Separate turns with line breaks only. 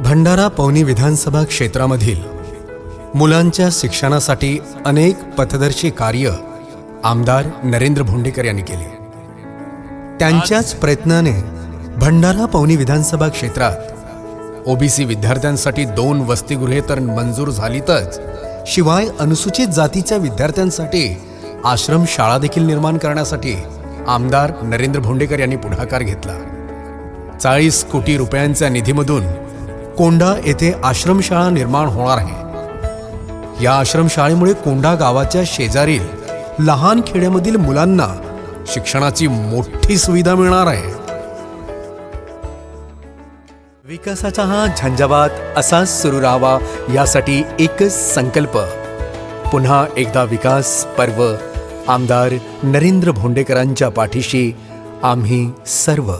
भंडारा पवनी विधानसभा क्षेत्रामधील मुलांच्या शिक्षणासाठी अनेक पथदर्शी कार्य आमदार नरेंद्र भोंडेकर यांनी केले. त्यांच्याच प्रयत्नाने भंडारा पवनी विधानसभा क्षेत्रात ओबीसी विद्यार्थ्यांसाठी दोन वसतिगृहे तर मंजूर झालीतच शिवाय अनुसूचित जातीच्या विद्यार्थ्यांसाठी आश्रम शाळा देखील निर्माण करण्यासाठी आमदार नरेंद्र भोंडेकर यांनी पुढाकार घेतला. चाळीस कोटी रुपयांच्या निधीमधून कोंडा येथे आश्रमशाळा निर्माण होणार आहे. या आश्रमशाळेमुळे कोंडा गावाच्या शेजारील लहान खेड्यामधील मुलांना शिक्षणाची मोठी सुविधा मिळणार आहे. विकासाचा हा झंझावात असाच सुरू राहावा यासाठी एकच संकल्प. पुन्हा एकदा विकास पर्व आमदार नरेंद्र भोंडेकरांच्या पाठीशी आम्ही सर्व